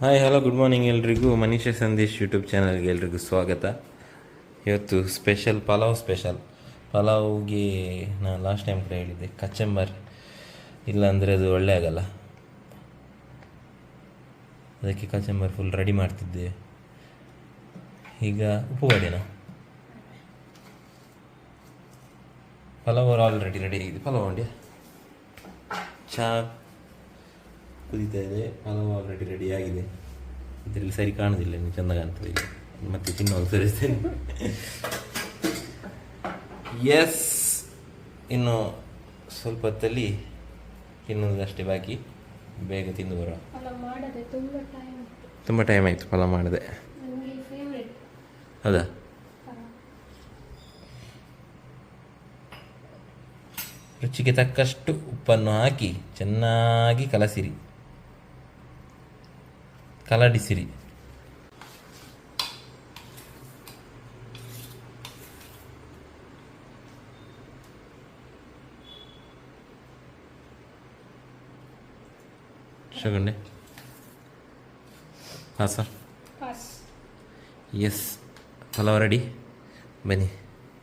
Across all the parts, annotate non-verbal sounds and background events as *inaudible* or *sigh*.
Hi hello good morning ಎಲ್ರಿಗೂ. ಮನೀಷ Sandesh YouTube ಚಾನಲ್ಗೆ ಎಲ್ರಿಗೂ ಸ್ವಾಗತ. ಇವತ್ತು ಸ್ಪೆಷಲ್ ಪಲಾವ್ ಸ್ಪೆಷಲ್ ಪಲಾವ್ಗೆ ನಾನು ಲಾಸ್ಟ್ ಟೈಮ್ ಕೂಡ ಹೇಳಿದ್ದೆ ಕಚಂಬರ್ ಇಲ್ಲಾಂದರೆ ಅದು ಒಳ್ಳೆ ಆಗಲ್ಲ. ಅದಕ್ಕೆ ಕಚಂಬರ್ ಫುಲ್ ರೆಡಿ ಮಾಡ್ತಿದ್ದೆ. ಈಗ ಉಪ್ಪು ಬಡಿನ ಪಲಾವ್ ಆಲ್ರೆಡಿ ರೆಡಿ ಆಗಿದೆ ಪಲಾವ್ ಅಂಡಿ ಚಹಾ ಕುದೀತಾ ಇದೆ ಪಲಾವ್ ಆಲ್ರೆಡಿ ರೆಡಿ ಆಗಿದೆ ಇದರಲ್ಲಿ ಸರಿ ಕಾಣೋದಿಲ್ಲ ಇನ್ನು ಚೆಂದ ಕಾಣ್ತದೆ ಇಲ್ಲಿ ಮತ್ತೆ ತಿನ್ನೋದು ಸರಿಸ್ತೇನೆ. ಎಸ್ ಇನ್ನು ಸ್ವಲ್ಪ ಹೊತ್ತಲ್ಲಿ ತಿನ್ನೋದಷ್ಟೇ ಬಾಕಿ. ಬೇಗ ತಿಂದು ಬರೋ ತುಂಬ ಟೈಮ್ ಆಯಿತು. ಪಲಾವ್ ಮಾಡಿದೆ. ಹೌದಾ? ರುಚಿಗೆ ತಕ್ಕಷ್ಟು ಉಪ್ಪನ್ನು ಹಾಕಿ ಚೆನ್ನಾಗಿ ಕಲಸಿರಿ. ಕಲಡಿಸಿರಿ ಶಗುಂಡೆ ಹಾಂ ಸರ್ ಪಾಸ್ ಎಸ್ ಪಲಾವ್ ರೆಡಿ ಬನ್ನಿ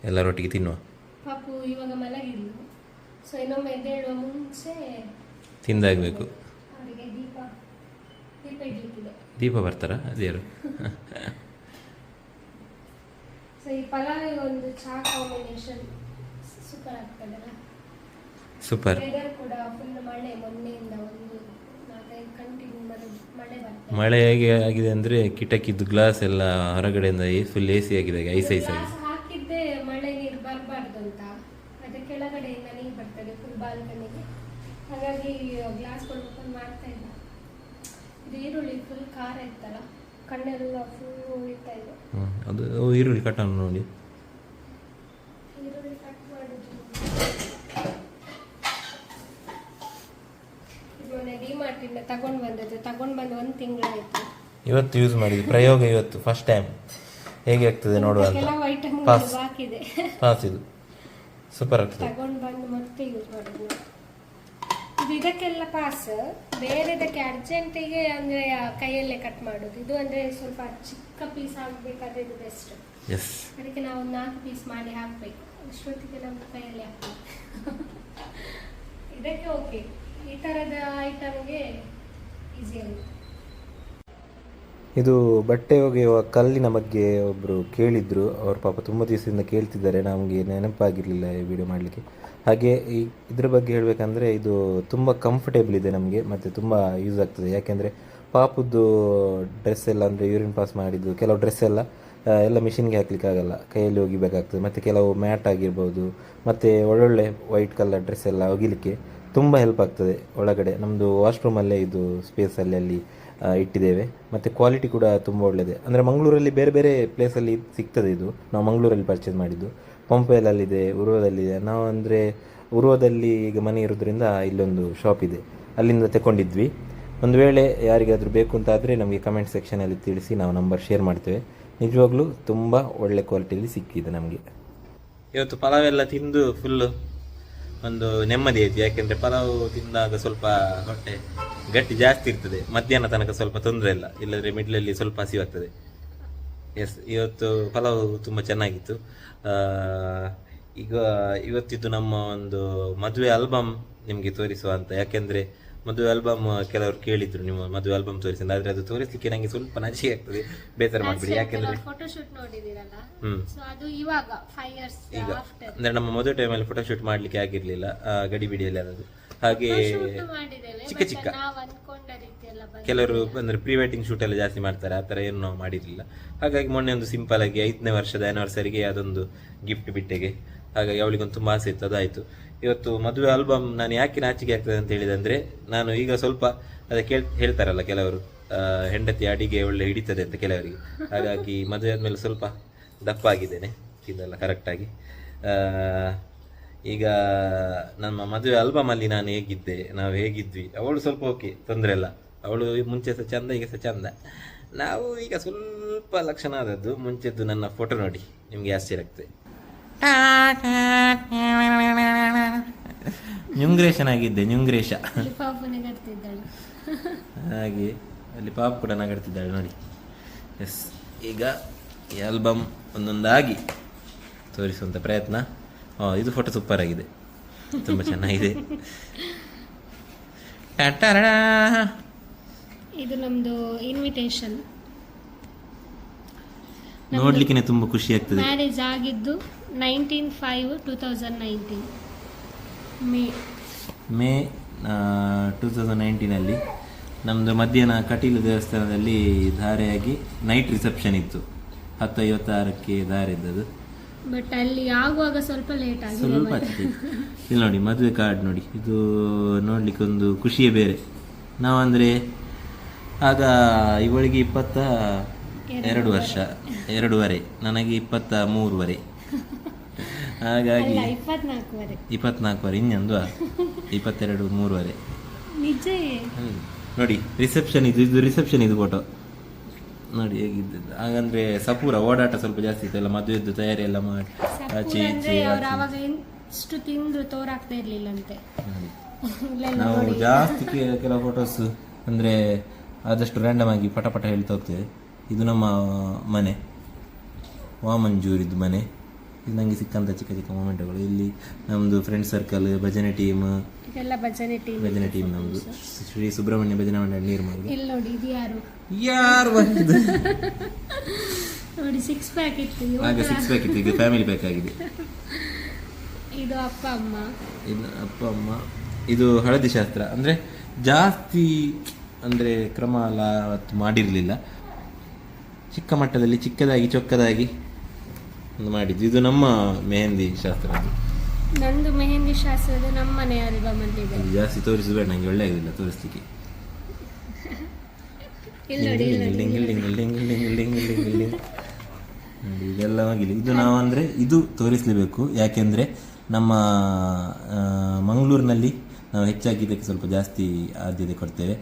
ಎಲ್ಲರೊಟ್ಟಿಗೆ ತಿನ್ನುವ ಪಾಪು ಇವಾಗ ಮಲಗಿಲ್ಲ ಸೊ ಇನ್ನೊಮ್ಮೆ ಎದ್ದೇಳುವ ಮುಂಚೆ ತಿಂದಾಗಬೇಕು ಅವರಿಗೆ ದೀಪ ದೀಪ ಇಡ್ಲಿಕ್ಕಿದೆ ದೀಪ ಬರ್ತಾರಾ? ಅದೇರು ಸೂಪರ್ ಮಳೆ ಹೇಗೆ ಆಗಿದೆ ಅಂದರೆ ಕಿಟಕಿದ್ದು ಗ್ಲಾಸ್ ಎಲ್ಲ ಹೊರಗಡೆಯಿಂದ ಫುಲ್ ಎ ಸಿ ಆಗಿದೆ ಐಸ್ ಐಸ್ ಆಗಿದೆ ಗ್ಲಾಸ್ ಹಾಕಿದ್ದೆ ಮಳೆ ನೀರು ಬರಬಾರ್ದು ಅಂತ ಅದೇ ಕೆಳಗಡೆಯಿಂದ ನೀರು ಬರ್ತದೆ ಫುಲ್ ಬಾಲ್ಕನಿಗೆ ಹಾಗಾಗಿ ಗ್ಲಾಸ್ ಓಪನ್ ಮಾಡ್ತಾ ಇಲ್ಲ ಇದು ಈರುಳ್ಳಿ ಫುಲ್ ಖಾರ ಇತ್ತಲ್ಲ ಕಣ್ಣೆಲ್ಲ ಫುಲ್ ಉಳಿತಾ ಇದೆ. ಹ್ಮ್. ಅದು ಈರುಳ್ಳಿ ಕಟ್ಟನ್ನು ನೋಡಿ. ಈರುಳ್ಳಿ ಕಟ್ ಮಾಡಿದ್ದು ಇದು ಮೊನ್ನೆ ಡಿಮಾರ್ಟಿಂದ ತಗೊಂಡು ಬಂದದ್ದು. ತಗೊಂಡು ಬಂದು ಒಂದು ತಿಂಗಳಾಯ್ತು. ಇವತ್ತು ಯೂಸ್ ಮಾಡಿದ್ದು. ಪ್ರಯೋಗ ಇವತ್ತು ಫಸ್ಟ್ ಟೈಮ್ ಹೇಗೆ ಆಗ್ತದೆ ನೋಡುವ ಅಂತ. ಕೆಲವು ಐಟಮ್ ಪಾಸ್ ಬಾಕಿ ಇದೆ ಪಾಸ್ ಇದು. ಸೂಪರ್ ಆಗ್ತದೆ. ತಗೊಂಡು ಬಂದು ಮತ್ತೆ ಯೂಸ್ ಮಾಡೋದು ಇದು ಇದಕ್ಕೆಲ್ಲ ಪಾಸ್ ಬೇರೆದಕ್ಕೆ ಅರ್ಜೆಂಟಿಗೆ ಅಂದ್ರೆ ಕೈಯಲ್ಲೇ ಕಟ್ ಮಾಡೋದು. ಇದು ಅಂದ್ರೆ ಸ್ವಲ್ಪ ಚಿಕ್ಕ ಪೀಸ್ ಆಗ್ಬೇಕಾದ್ರೆ ಇದು ಬೆಸ್ಟ್ ಎಸ್ ಅದಕ್ಕೆ ನಾವು ನಾಲ್ಕು ಪೀಸ್ ಮಾಡಿ ಹಾಕ್ಬೇಕು. ಅಷ್ಟೊತ್ತಿಗೆ ನಮ್ಮ ಕೈಯಲ್ಲಿ ಹಾಕ್ಬೇಕು ಇದಕ್ಕೆ ಓಕೆ ಈ ತರದ ಐಟಮ್ಗೆ ಈಸಿ ಆಗುತ್ತೆ. ಇದು ಬಟ್ಟೆ ಒಗೆಯುವ ಕಲ್ಲಿನ ಬಗ್ಗೆ ಒಬ್ಬರು ಕೇಳಿದ್ರು. ಅವ್ರ ಪಾಪ ತುಂಬ ದಿವಸದಿಂದ ಕೇಳ್ತಿದ್ದಾರೆ. ನಮಗೆ ನೆನಪಾಗಿರಲಿಲ್ಲ ಈ ವಿಡಿಯೋ ಮಾಡಲಿಕ್ಕೆ. ಹಾಗೆ ಈ ಇದ್ರ ಬಗ್ಗೆ ಹೇಳಬೇಕಂದ್ರೆ ಇದು ತುಂಬ ಕಂಫರ್ಟೇಬಲ್ ಇದೆ ನಮಗೆ, ಮತ್ತು ತುಂಬ ಯೂಸ್ ಆಗ್ತದೆ. ಯಾಕೆಂದರೆ ಪಾಪದ್ದು ಡ್ರೆಸ್ ಎಲ್ಲ ಅಂದರೆ ಯೂರಿನ್ ಪಾಸ್ ಮಾಡಿದ್ದು, ಕೆಲವು ಡ್ರೆಸ್ ಎಲ್ಲ ಎಲ್ಲ ಮಿಷಿನ್ಗೆ ಹಾಕ್ಲಿಕ್ಕೆ ಆಗಲ್ಲ. ಕೈಯಲ್ಲಿ ಒಗಿಬೇಕಾಗ್ತದೆ ಮತ್ತು ಕೆಲವು ಮ್ಯಾಟ್ ಆಗಿರ್ಬೋದು, ಮತ್ತು ಒಳ್ಳೊಳ್ಳೆ ವೈಟ್ ಕಲರ್ ಡ್ರೆಸ್ ಎಲ್ಲ ಒಗಿಲಿಕ್ಕೆ ತುಂಬ ಹೆಲ್ಪ್ ಆಗ್ತದೆ ಒಳಗಡೆ. ನಮ್ಮದು ವಾಶ್ರೂಮಲ್ಲೇ ಇದು ಸ್ಪೇಸಲ್ಲಿ ಅಲ್ಲಿ ಇಟ್ಟಿದ್ದೇವೆ. ಮತ್ತು ಕ್ವಾಲಿಟಿ ಕೂಡ ತುಂಬ ಒಳ್ಳೆಯದೆ ಅಂದರೆ ಮಂಗಳೂರಲ್ಲಿ ಬೇರೆ ಬೇರೆ ಪ್ಲೇಸಲ್ಲಿ ಸಿಗ್ತದೆ ಇದು. ನಾವು ಮಂಗಳೂರಲ್ಲಿ ಪರ್ಚೇಸ್ ಮಾಡಿದ್ದು. ಪಂಪೆಲಲ್ಲಿದೆ ಉರ್ವದಲ್ಲಿದೆ ನಾವು ಅಂದರೆ ಉರ್ವದಲ್ಲಿ ಈಗ ಮನೆ ಇರೋದ್ರಿಂದ ಇಲ್ಲೊಂದು ಶಾಪ್ ಇದೆ. ಅಲ್ಲಿಂದ ತಗೊಂಡಿದ್ವಿ ಒಂದು ವೇಳೆ ಯಾರಿಗಾದರೂ ಬೇಕು ಅಂತಾದರೆ ನಮಗೆ ಕಮೆಂಟ್ ಸೆಕ್ಷನಲ್ಲಿ ತಿಳಿಸಿ ನಾವು ನಂಬರ್ ಶೇರ್ ಮಾಡ್ತೇವೆ. ನಿಜವಾಗ್ಲೂ ತುಂಬ ಒಳ್ಳೆ ಕ್ವಾಲಿಟಿಯಲ್ಲಿ ಸಿಕ್ಕಿದೆ ನಮಗೆ. ಇವತ್ತು ಪಲಾವ್ ಎಲ್ಲ ತಿಂದು ಫುಲ್ಲು ಒಂದು ನೆಮ್ಮದಿ ಆಯಿತು. ಯಾಕೆಂದರೆ ಪಲಾವ್ ತಿಂದಾಗ ಸ್ವಲ್ಪ ಹೊಟ್ಟೆ ಗಟ್ಟಿ ಜಾಸ್ತಿ ಇರ್ತದೆ. ಮಧ್ಯಾಹ್ನ ತನಕ ಸ್ವಲ್ಪ ತೊಂದರೆ ಇಲ್ಲ. ಇಲ್ಲದ್ರೆ ಮಿಡ್ಲಲ್ಲಿ ಸ್ವಲ್ಪ ಹಸಿವಾಗ್ತದೆ. ಎಸ್ ಇವತ್ತು ಪಲಾವ್ ತುಂಬ ಚೆನ್ನಾಗಿತ್ತು. ಈಗ ಇವತ್ತಿದ್ದು ನಮ್ಮ ಒಂದು ಮದುವೆ ಆಲ್ಬಮ್ ನಿಮಗೆ ತೋರಿಸುವ ಅಂತ. ಯಾಕೆಂದರೆ ಮದುವೆ ಆಲ್ಬಮ್ ಕೆಲವರು ಕೇಳಿದ್ರು ನಿಮ್ಮ ಮದುವೆ ಆಲ್ಬಮ್ ತೋರಿಸಿ ಆದರೆ ಅದು ತೋರಿಸ್ಲಿಕ್ಕೆ ನನಗೆ ಸ್ವಲ್ಪ ನಾಚಿಕೆ ಆಗ್ತದೆ. ಬೇಸರ ಮಾಡಿಬಿಡಿ. ಯಾಕೆಂದ್ರೆ ಅದು ಇಯರ್ಸ್ ಈಗ ಅಂದರೆ ನಮ್ಮ ಮದುವೆ ಟೈಮಲ್ಲಿ ಫೋಟೋಶೂಟ್ ಮಾಡಲಿಕ್ಕೆ ಆಗಿರಲಿಲ್ಲ. ಗಡಿಬಿಡಿಯಲ್ಲಿ ಅದದು ಹಾಗೆ ಚಿಕ್ಕ ಚಿಕ್ಕ. ಕೆಲವರು ಅಂದ್ರೆ ಪ್ರೀ ವೆಡ್ಡಿಂಗ್ ಶೂಟ್ ಎಲ್ಲ ಜಾಸ್ತಿ ಮಾಡ್ತಾರೆ ಆ ಥರ ಏನು ನಾವು ಮಾಡಿರಲಿಲ್ಲ. ಹಾಗಾಗಿ ಮೊನ್ನೆ ಒಂದು ಸಿಂಪಲ್ ಆಗಿ ಐದನೇ ವರ್ಷದ ಆನಿವರ್ಸರಿಗೆ ಅದೊಂದು ಗಿಫ್ಟ್ ಬಿಟ್ಟೆಗೆ. ಹಾಗಾಗಿ ಅವಳಿಗೊಂದು ತುಂಬ ಆಸೆ ಇತ್ತು ಅದಾಯಿತು. ಇವತ್ತು ಮದುವೆ ಆಲ್ಬಮ್ ನಾನು ಯಾಕೆ ನಾಚಿಕೆ ಆಗ್ತದೆ ಅಂತ ಹೇಳಿದಂದ್ರೆ ನಾನು ಈಗ ಸ್ವಲ್ಪ ಅದೇ ಕೇಳ್ ಹೇಳ್ತಾರಲ್ಲ ಕೆಲವರು ಹೆಂಡತಿ ಅಡಿಗೆ ಒಳ್ಳೆ ಹಿಡಿತದೆ ಅಂತ ಕೆಲವರಿಗೆ. ಹಾಗಾಗಿ ಮದುವೆ ಆದ್ಮೇಲೆ ಸ್ವಲ್ಪ ದಪ್ಪ ಆಗಿದ್ದೇನೆ ಇದೆಲ್ಲ ಕರೆಕ್ಟಾಗಿ ಈಗ ನಮ್ಮ ಮದುವೆ ಆಲ್ಬಮಲ್ಲಿ ನಾನು ಹೇಗಿದ್ದೆ ನಾವು ಹೇಗಿದ್ವಿ ಅವಳು ಸ್ವಲ್ಪ ಓಕೆ ತೊಂದರೆ ಇಲ್ಲ. ಅವಳು ಮುಂಚೆ ಸಹ ಚಂದ ಈಗ ಸಹ ಚಂದ. ನಾವು ಈಗ ಸ್ವಲ್ಪ ಲಕ್ಷಣ ಆದದ್ದು ಮುಂಚೆದ್ದು ನನ್ನ ಫೋಟೋ ನೋಡಿ ನಿಮಗೆ ಆಶ್ಚರ್ಯ ಆಗ್ತದೆ. ನ್ಯುಂಗ್ರೇಷನ್ ಆಗಿದ್ದೆ ನ್ಯುಂಗ್ರೇಷ ಹಾಗೆ ಅಲ್ಲಿ ಪಾಪ್ ಕೂಡ ನಗಡ್ತಿದ್ದಾಳೆ ನೋಡಿ. ಎಸ್ ಈಗ ಈ ಆಲ್ಬಮ್ ಒಂದೊಂದಾಗಿ ತೋರಿಸುವಂಥ ಪ್ರಯತ್ನ. ಇದು ಫೋಟೋ ಸೂಪರ್ ಆಗಿದೆ. ತುಂಬ ಚೆನ್ನಾಗಿದೆ. ಇದು ನಮ್ದು ಇನ್ವಿಟೇಷನ್ ನೋಡ್ಲಿಕ್ಕೆ ತುಂಬಾ ಖುಷಿ ಆಗ್ತದೆ. ಮ್ಯಾರೇಜ್ ಆಗಿದ್ದು nineteen five two thousand nineteen May. May two thousand ನೈನ್ಟೀನಲ್ಲಿ ನಮ್ಮದು ಮಧ್ಯಾಹ್ನ ಕಟೀಲು ದೇವಸ್ಥಾನದಲ್ಲಿ ಧಾರೆಯಾಗಿ ನೈಟ್ ರಿಸೆಪ್ಷನ್ ಇತ್ತು. ಹತ್ತು ಐವತ್ತಾರಕ್ಕೆ ಧಾರೆ ಇದ್ದದು ಬಟ್ ಅಲ್ಲಿ ಆಗುವಾಗ ಸ್ವಲ್ಪ ಲೇಟ್ ಆಗಿದೆ ಸ್ವಲ್ಪ. ಆಗ್ತದೆ. ಇಲ್ಲಿ ನೋಡಿ ಮದುವೆ ಕಾರ್ಡ್ ನೋಡಿ. ಇದು ನೋಡ್ಲಿಕ್ಕೆ ಒಂದು ಖುಷಿಯೇ ಬೇರೆ. ನಾವಂದ್ರೆ ಆಗ ಇವಳಿಗೆ ಇಪ್ಪತ್ತ ಎರಡು ವರ್ಷ. ಎರಡೂವರೆ. ನನಗೆ ಇಪ್ಪತ್ತ ಮೂರುವರೆ. *laughs* ಹಾಗಾಗಿ ಇಪ್ಪತ್ನಾಲ್ಕುವರೆ. ಇಪ್ಪತ್ನಾಲ್ಕುವರೆ ಇನ್ನೊಂದು ಇಪ್ಪತ್ತೆರಡು ಮೂರುವರೆ. ನಿಜ ನೋಡಿ ರಿಸೆಪ್ಷನ್ ಇದು ಇದು ರಿಸೆಪ್ಷನ್ ಇದು ಫೋಟೋ ನೋಡಿ ಹೇಗಿದ್ದು ಹಾಗಂದ್ರೆ ಸಪೂರ ಓಡಾಟ ಸ್ವಲ್ಪ ಜಾಸ್ತಿ ಇತ್ತು ಎಲ್ಲ ಮದುವೆದ್ದು ತಯಾರಿ ಎಲ್ಲ ಮಾಡಿ. ಆಚೆ ಈಚೆ ಅವ್ರು ಆಚೆ. ಅವಾಗ ಎಷ್ಟು ತಿಂದ್ರು ತೋರಾಗ್ತಾ ಇರ್ಲಿಲ್ಲಂತೆ. ನೋಡಿ. ಇಲ್ಲೆಲ್ಲ ನಾವು ನೋಡಿ. ಜಾಸ್ತಿ ಕೆ- ಕೆಲವು ಫೋಟೋಸ್ ಅಂದ್ರೆ ಆದಷ್ಟು ರ್ಯಾಂಡಮ್ ಆಗಿ ಪಟ ಪಟ ಹೇಳ್ತಾ ಹೋಗ್ತೇವೆ. ಇದು ನಮ್ಮ ಮನೆ. ವಾಮಂಜೂರಿದ್ದು ಮನೆ. ಇದು ನನಗೆ ಸಿಕ್ಕಂಥ ಚಿಕ್ಕ ಚಿಕ್ಕ ಮೂಮೆಂಟ್ಗಳು ಇಲ್ಲಿ ನಮ್ಮದು ಫ್ರೆಂಡ್ ಸರ್ಕಲ್ ಭಜನೆ ಟೀಮ್ ಇದೆಲ್ಲ ಭಜನೆ ಟೀಮ್ ಭಜನೆ ಟೀಮ್ ನಮ್ಮದು ಶ್ರೀ ಸುಬ್ರಹ್ಮಣ್ಯ ಭಜನಾ ಮಂಡಳಿ ನೀರ್ಮಲ್ ಇಲ್ಲಿ ನೋಡಿ ಇದು ಯಾರು? ಯಾರು ಬಂದಿದ್ದು? ನೋಡಿ ಸಿಕ್ಸ್ ಪ್ಯಾಕ್ ಇತ್ತು. ಆಗ ಸಿಕ್ಸ್ ಪ್ಯಾಕ್ ಇತ್ತು. ಈಗ ಫ್ಯಾಮಿಲಿ ಪ್ಯಾಕ್ ಆಗಿದೆ. ಇದು ಅಪ್ಪ ಅಮ್ಮ. ಇದು ಅಪ್ಪ ಅಮ್ಮ. ಇದು ಹಳದಿ ಶಾಸ್ತ್ರ. ಅಂದರೆ ಜಾಸ್ತಿ ಅಂದರೆ ಕ್ರಮ ಅಲ್ಲ ಮಾಡಿರಲಿಲ್ಲ. ಚಿಕ್ಕ ಮಟ್ಟದಲ್ಲಿ ಚಿಕ್ಕದಾಗಿ ಚೊಕ್ಕದಾಗಿ ಮಾಡಿದ್ದು. ಇದು ನಮ್ಮ ಮೆಹಂದಿ ಶಾಸ್ತ್ರ. ನಂದು ಮೆಹಂದಿ ಶಾಸ್ತ್ರದ ನಮ್ಮ ಮನೆ ಆಲ್ಬಮ್ ಇದೆ. ಜಾಸ್ತಿ ತೋರಿಸಬೇಡ ನಂಗೆ ಒಳ್ಳೆ ಆಗಿಲ್ಲ ತೋರಿಸ್ಲಿಕ್ಕೆ ಇದೆಲ್ಲ ಹೋಗಿಲ್ಲ ಇದು ನಾವು ಅಂದರೆ ಇದು ತೋರಿಸಲೇಬೇಕು. ಯಾಕೆಂದರೆ ನಮ್ಮ ಮಂಗಳೂರಿನಲ್ಲಿ ನಾವು ಹೆಚ್ಚಾಗಿ ಇದಕ್ಕೆ ಸ್ವಲ್ಪ ಜಾಸ್ತಿ ಆದ್ಯತೆ ಕೊಡ್ತೇವೆ.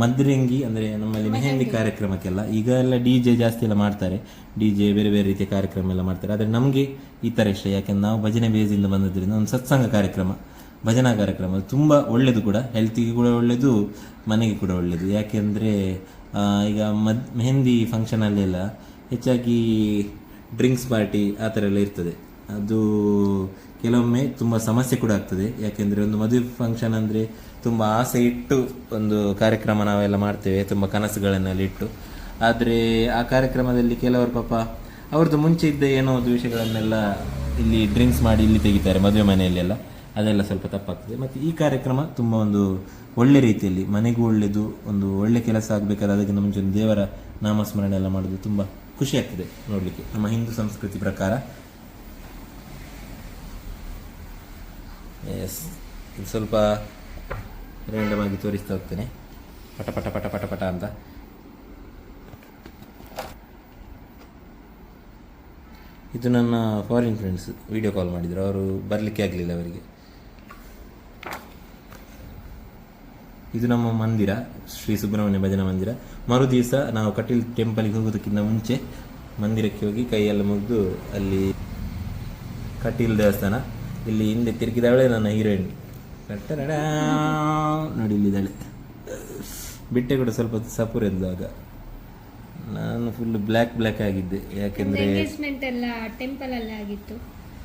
ಮದ್ರಂಗಿ ಅಂದರೆ ನಮ್ಮಲ್ಲಿ ಮೆಹಂದಿ. ಕಾರ್ಯಕ್ರಮಕ್ಕೆಲ್ಲ. ಈಗ ಎಲ್ಲ ಡಿ ಜೆ ಜಾಸ್ತಿ ಎಲ್ಲ ಮಾಡ್ತಾರೆ. ಡಿ ಜೆ ಬೇರೆ ಬೇರೆ ರೀತಿಯ ಕಾರ್ಯಕ್ರಮ ಎಲ್ಲ ಮಾಡ್ತಾರೆ. ಆದರೆ ನಮಗೆ ಈ ಥರ ಇಷ್ಟ ಯಾಕೆಂದ್ರೆ ನಾವು ಭಜನೆ ಬೇಸಿಂದ ಬಂದದ್ರಿಂದ ಒಂದು ಸತ್ಸಂಗ ಕಾರ್ಯಕ್ರಮ ಭಜನಾ ಕಾರ್ಯಕ್ರಮ ತುಂಬಾ ತುಂಬ ಒಳ್ಳೆಯದು ಕೂಡ. ಹೆಲ್ತಿಗೆ ಕೂಡ ಒಳ್ಳೆಯದು ಮನೆಗೆ ಕೂಡ ಒಳ್ಳೆಯದು ಯಾಕೆಂದರೆ ಈಗ ಮದ್ ಮೆಹಂದಿ ಫಂಕ್ಷನಲ್ಲೆಲ್ಲ ಹೆಚ್ಚಾಗಿ ಡ್ರಿಂಕ್ಸ್ ಪಾರ್ಟಿ ಆ ಥರ ಎಲ್ಲ ಇರ್ತದೆ. ಅದು ಕೆಲವೊಮ್ಮೆ ತುಂಬ ಸಮಸ್ಯೆ ಕೂಡ ಆಗ್ತದೆ. ಯಾಕೆಂದರೆ ಒಂದು ಮದುವೆ ಫಂಕ್ಷನ್ ಅಂದರೆ ತುಂಬ ಆಸೆ ಇಟ್ಟು ಒಂದು ಕಾರ್ಯಕ್ರಮ ನಾವೆಲ್ಲ ಮಾಡ್ತೇವೆ, ತುಂಬ ಕನಸುಗಳನ್ನೆಲ್ಲ ಇಟ್ಟು. ಆದರೆ ಆ ಕಾರ್ಯಕ್ರಮದಲ್ಲಿ ಕೆಲವರು ಪಾಪ ಅವ್ರದ್ದು ಮುಂಚೆ ಇದ್ದ ಏನೋ ಒಂದು ವಿಷಯಗಳನ್ನೆಲ್ಲ ಇಲ್ಲಿ ಡ್ರಿಂಕ್ಸ್ ಮಾಡಿ ಇಲ್ಲಿ ತೆಗಿತಾರೆ ಮದುವೆ ಮನೆಯಲ್ಲೆಲ್ಲ. ಅದೆಲ್ಲ ಸ್ವಲ್ಪ ತಪ್ಪಾಗ್ತದೆ. ಮತ್ತು ಈ ಕಾರ್ಯಕ್ರಮ ತುಂಬ ಒಂದು ಒಳ್ಳೆ ರೀತಿಯಲ್ಲಿ, ಮನೆಗೂ ಒಳ್ಳೆಯದು, ಒಂದು ಒಳ್ಳೆ ಕೆಲಸ ಆಗಬೇಕಾದ್ರೆ ಅದಕ್ಕಿಂತ ಮುಂಚೆ ಒಂದು ದೇವರ ನಾಮಸ್ಮರಣೆ ಎಲ್ಲ ಮಾಡೋದು ತುಂಬ ಖುಷಿ ಆಗ್ತದೆ ನೋಡಲಿಕ್ಕೆ. ನಮ್ಮ ಹಿಂದೂ ಸಂಸ್ಕೃತಿ ಪ್ರಕಾರ ಎಸ್ ಇದು ಸ್ವಲ್ಪ ರ್ಯಾಂಡಮ್ ಆಗಿ ತೋರಿಸ್ತಾ ಹೋಗ್ತೇನೆ. ಪಟ ಪಟ ಪಟ ಪಟ ಪಟ ಅಂತ. ಇದು ನನ್ನ ಫಾರಿನ್ ಫ್ರೆಂಡ್ಸ್ ವಿಡಿಯೋ ಕಾಲ್ ಮಾಡಿದರು. ಅವರು ಬರಲಿಕ್ಕೆ ಆಗಲಿಲ್ಲ ಅವರಿಗೆ. ಇದು ನಮ್ಮ ಮಂದಿರ, ಶ್ರೀ ಸುಬ್ರಹ್ಮಣ್ಯ ಭಜನಾ ಮಂದಿರ. ಮರು ದಿವಸ ನಾವು ಕಟೀಲ್ ಟೆಂಪಲ್ಗೆ ಹೋಗೋದಕ್ಕಿಂತ ಮುಂಚೆ ಮಂದಿರಕ್ಕೆ ಹೋಗಿ ಕೈಯೆಲ್ಲ ಮುಗಿದು ಅಲ್ಲಿ ಕಟೀಲ್ ದೇವಸ್ಥಾನ ಇಲ್ಲಿ ಹಿಂದೆ ತಿರುಗಿದಾಳೆ ನನ್ನ ಹೀರೋಯಿನ್. ನೋಡಿ ಇಲ್ಲಿದ್ದಾಳೆ ಬಿಟ್ಟೆ ಕೂಡ ಸ್ವಲ್ಪ ಸಪೂರ್ ಎದ್ದಾಗ ನಾನು ಫುಲ್ ಬ್ಲ್ಯಾಕ್ ಬ್ಲ್ಯಾಕ್ ಆಗಿದ್ದೆ. ಯಾಕೆಂದ್ರೆ ಎಂಗೇಜ್ಮೆಂಟ್ ಎಲ್ಲ ಟೆಂಪಲ್ ಅಲ್ಲಿ ಆಗಿತ್ತು.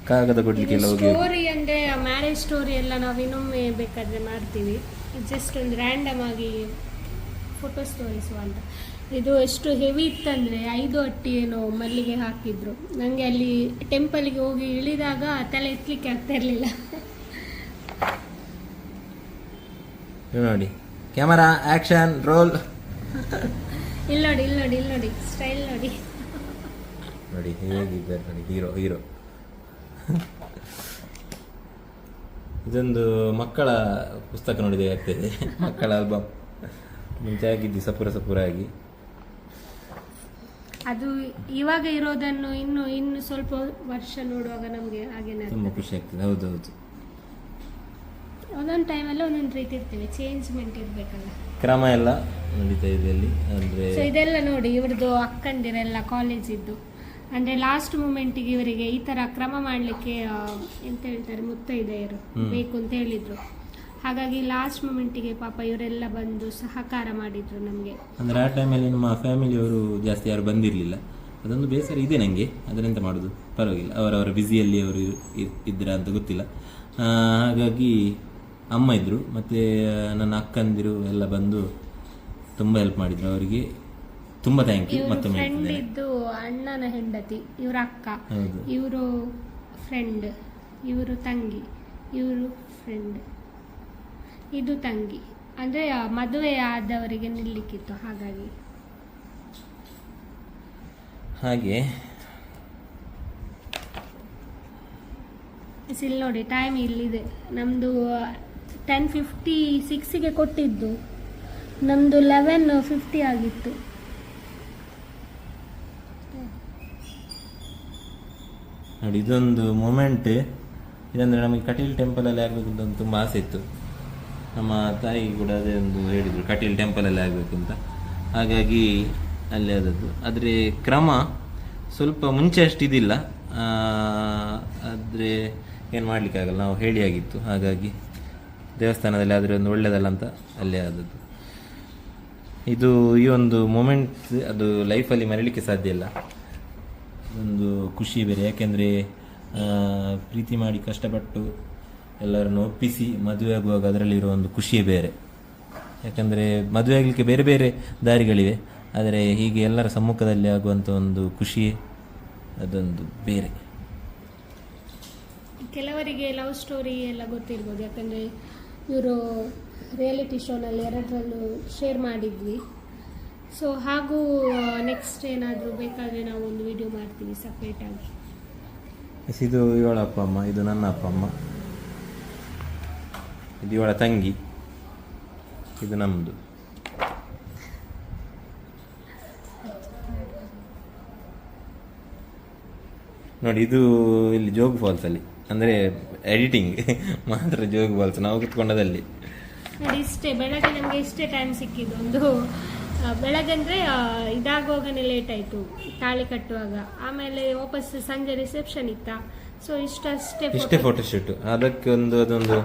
ಕಾಗದ ಕೊಡ್ಲಿಕ್ಕೆಲ್ಲ ಹೋಗಿ ಸ್ಟೋರಿ ಅಂದ್ರೆ ಮ್ಯಾರೇಜ್ ಸ್ಟೋರಿ ಎಲ್ಲ ನಾವು ಇನ್ನೊಮ್ಮೆ ಬೇಕಾದ್ರೆ ಮಾಡ್ತೀವಿ. ಜಸ್ಟ್ ಒಂದು ರ್ಯಾಂಡಮ್ ಆಗಿ ಫೋಟೋಸ್ ತೋರಿಸುವ ಅಂತ. ಇದು ಎಷ್ಟು ಹೆವಿ ಇತ್ತಂದ್ರೆ ಐದು ಅಟ್ಟಿ ಏನೋ ಮಲ್ಲಿಗೆ ಹಾಕಿದ್ರು. ನನಗೆ ಅಲ್ಲಿ ಟೆಂಪಲ್ಗೆ ಹೋಗಿ ಇಳಿದಾಗ ತಲೆ ಎತ್ತಲಿಕ್ಕೆ ಆಗ್ತಾ ಇರಲಿಲ್ಲ. ನೋಡಿ. ಕ್ಯಾಮರಾ ಆಕ್ಷನ್ ರೋಲ್ ಇಲ್ಲಿ ನೋಡಿ ಇಲ್ಲಿ ನೋಡಿ ಇಲ್ಲಿ ನೋಡಿ. ಸ್ಟೈಲ್ ನೋಡಿ. ನೋಡಿ ಹೇಗಿದ್ದಾರೆ ನೋಡಿ. ಹೀರೋ ಹೀರೋ ಇದೊಂದು ಮಕ್ಕಳ ಪುಸ್ತಕ ನೋಡಿದೆ ಆಗ್ತದೆ ಮಕ್ಕಳ ಆಲ್ಬಮ್ ಮುಂಚೆ ಆಗಿದ್ದು ಸಪುರ ಸಪುರ ಆಗಿ. ಅದು ಇವಾಗ ಇರೋದನ್ನು ಇನ್ನು ಇನ್ನು ಸ್ವಲ್ಪ ವರ್ಷ ನೋಡುವಾಗ ನಮಗೆ ಹಾಗೇನೆ ತುಂಬ ಖುಷಿ ಆಗ್ತದೆ. ಹೌದು ಹೌದು ಒಂದೊಂದು ಟೈಮಲ್ಲಿ ಒಂದೊಂದು ರೀತಿ ಇರ್ತೇವೆ. ಚೇಂಜ್ಮೆಂಟ್ ಇರಬೇಕಲ್ಲ ಕ್ರಮ ಎಲ್ಲ ನಡೀತಾ ಇದೆ ಅಲ್ಲಿ. ಅಂದರೆ ಸೊ ಇದೆಲ್ಲ ನೋಡಿ ಇವ್ರದ್ದು ಅಕ್ಕಂದಿರೆಲ್ಲ ಕಾಲೇಜ್ ಇದ್ದು. ಅಂದ್ರೆ ಲಾಸ್ಟ್ ಮೂಮೆಂಟಿಗೆ ಇವರಿಗೆ ಈ ತರ ಕ್ರಮ ಮಾಡಲಿಕ್ಕೆ ಎಂತ ಹೇಳ್ತಾರೆ ಮುತ್ತೈದೆಯರು. ಬೇಕು ಅಂತ ಹೇಳಿದ್ರು. ಹಾಗಾಗಿ ಲಾಸ್ಟ್ ಮೂಮೆಂಟಿಗೆ ಪಾಪ ಇವರೆಲ್ಲ ಬಂದು ಸಹಕಾರ ಮಾಡಿದ್ರು ನಮಗೆ. ಅಂದರೆ ಆ ಟೈಮಲ್ಲಿ ನಮ್ಮ ಫ್ಯಾಮಿಲಿಯವರು ಜಾಸ್ತಿ ಯಾರು ಬಂದಿರಲಿಲ್ಲ. ಅದೊಂದು ಬೇಸರ ಇದೆ ನನಗೆ ಅದರೆಂತ ಮಾಡೋದು? ಪರವಾಗಿಲ್ಲ. ಅವರವರ ಬ್ಯುಸಿಯಲ್ಲಿ ಅವರು ಇದ್ದರ ಇದ್ರ ಅಂತ ಗೊತ್ತಿಲ್ಲ. ಹಾಗಾಗಿ ಅಮ್ಮ ಇದ್ದರು ಮತ್ತು ನನ್ನ ಅಕ್ಕಂದಿರು ಎಲ್ಲ ಬಂದು ತುಂಬ ಹೆಲ್ಪ್ ಮಾಡಿದ್ರು. ಅವರಿಗೆ ತುಂಬ ಥ್ಯಾಂಕ್ ಯು ಮತ್ತೆ ಮತ್ತೊಮ್ಮೆ ಫ್ರೆಂಡ್ ಇದ್ದು ಅಣ್ಣನ ಹೆಂಡತಿ ಇವರ ಅಕ್ಕ. ಇವರು ಫ್ರೆಂಡ್ ಇವರು ತಂಗಿ ಇವರು ಫ್ರೆಂಡ್ ಇದು ತಂಗಿ. ಅಂದರೆ ಮದುವೆ ಆದವರಿಗೆ ನಿಲ್ಲಿಕ್ಕಿತ್ತು ಹಾಗಾಗಿ. ಹಾಗೆ. ಇಲ್ಲಿ ನೋಡಿ ಟೈಮ್ ಇಲ್ಲಿದೆ. ನಮ್ಮದು ಟೆನ್ ಫಿಫ್ಟಿ ಸಿಕ್ಸಿಗೆ ಕೊಟ್ಟಿದ್ದು. ನಮ್ಮದು ಲೆವೆನ್ ಫಿಫ್ಟಿ ಆಗಿತ್ತು. ನೋಡಿ ಇದೊಂದು ಮೂಮೆಂಟ್ ಇದಂದ್ರೆ ನಮಗೆ ಕಟೀಲ್ ಟೆಂಪಲಲ್ಲಿ ಆಗಬೇಕು ಅಂತ ತುಂಬ ಆಸೆ ಇತ್ತು. ನಮ್ಮ ತಾಯಿ ಕೂಡ ಅದೇ ಒಂದು ಹೇಳಿದರು, ಕಟೀಲ್ ಟೆಂಪಲಲ್ಲಿ ಆಗಬೇಕು ಅಂತ. ಹಾಗಾಗಿ ಅಲ್ಲಿ ಆದದ್ದು. ಆದರೆ ಕ್ರಮ ಸ್ವಲ್ಪ ಮುಂಚೆ ಅಷ್ಟು ಇದಿಲ್ಲ. ಆದರೆ ಏನು ಮಾಡಲಿಕ್ಕಾಗಲ್ಲ ನಾವು ಹೇಳಿ ಆಗಿತ್ತು. ಹಾಗಾಗಿ ದೇವಸ್ಥಾನದಲ್ಲಿ ಆದರೆ ಒಂದು ಒಳ್ಳೆಯದಲ್ಲ ಅಂತ ಅಲ್ಲೇ ಆದದ್ದು. ಇದು ಈ ಒಂದು ಮೂಮೆಂಟ್ ಅದು ಲೈಫಲ್ಲಿ ಮರೀಲಿಕ್ಕೆ ಸಾಧ್ಯ ಇಲ್ಲ. ಒಂದು ಖುಷಿ ಬೇರೆ. ಯಾಕೆಂದರೆ ಪ್ರೀತಿ ಮಾಡಿ ಕಷ್ಟಪಟ್ಟು ಎಲ್ಲರನ್ನು ಒಪ್ಪಿಸಿ ಮದುವೆ ಆಗುವಾಗ ಅದರಲ್ಲಿರೋ ಒಂದು ಖುಷಿಯೇ ಬೇರೆ. ಯಾಕಂದರೆ ಮದುವೆ ಆಗಲಿಕ್ಕೆ ಬೇರೆ ಬೇರೆ ದಾರಿಗಳಿವೆ ಆದರೆ ಹೀಗೆ ಎಲ್ಲರ ಸಮ್ಮುಖದಲ್ಲಿ ಆಗುವಂಥ ಒಂದು ಖುಷಿ ಅದೊಂದು ಬೇರೆ. ಕೆಲವರಿಗೆ ಲವ್ ಸ್ಟೋರಿ ಎಲ್ಲ ಗೊತ್ತಿರ್ಬೋದು. ಯಾಕಂದರೆ ಇವರು ರಿಯಾಲಿಟಿ ಶೋನಲ್ಲಿ ಎರಡರಲ್ಲೂ ಶೇರ್ ಮಾಡಿದ್ವಿ. ಸೊ ಹಾಗೂ ನೆಕ್ಸ್ಟ್ ಏನಾದರೂ ಬೇಕಾದರೆ ನಾವು ಒಂದು ವಿಡಿಯೋ ಮಾಡ್ತೀವಿ ಸಪ್ರೇಟಾಗಿ ಇದು ಇವಳ ಅಪ್ಪ ಅಮ್ಮ ಇದು ನನ್ನ ಅಪ್ಪ ಅಮ್ಮ. ಇದು ಇವಳ ತಂಗಿ. ಇದು ನಮ್ಮದು ನೋಡಿ ಇದು ಇಲ್ಲಿ ಜೋಗ್ ಫಾಲ್ಸ್ ಅಲ್ಲಿ. ಅಂದ್ರೆ ಎಡಿಟಿಂಗ್ *laughs* ಮಾತ್ರ ಜೋಗ್ ಫಾಲ್ಸ್ ನಾವು ಕುತ್ಕೊಂಡದಲ್ಲಿ. ನೋಡಿ ಇಷ್ಟೇ ಬೆಳಗ್ಗೆ ನಮಗೆ ಇಷ್ಟೇ ಟೈಮ್ ಸಿಕ್ಕಿದ್ದು. ಒಂದು ಬೆಳಗ್ಗೆ ಅಂದರೆ ಇದಾಗುವಾಗನೇ ಲೇಟ್ ಆಯಿತು ತಾಳಿ ಕಟ್ಟುವಾಗ. ಆಮೇಲೆ ವಾಪಸ್ ಸಂಜೆ ರಿಸೆಪ್ಷನ್ ಇತ್ತಾ. ಸೊ ಇಷ್ಟಷ್ಟೇ ಇಷ್ಟೇ ಫೋಟೋಶೂಟ್ ಅದಕ್ಕೆ ಒಂದು ಅದೊಂದು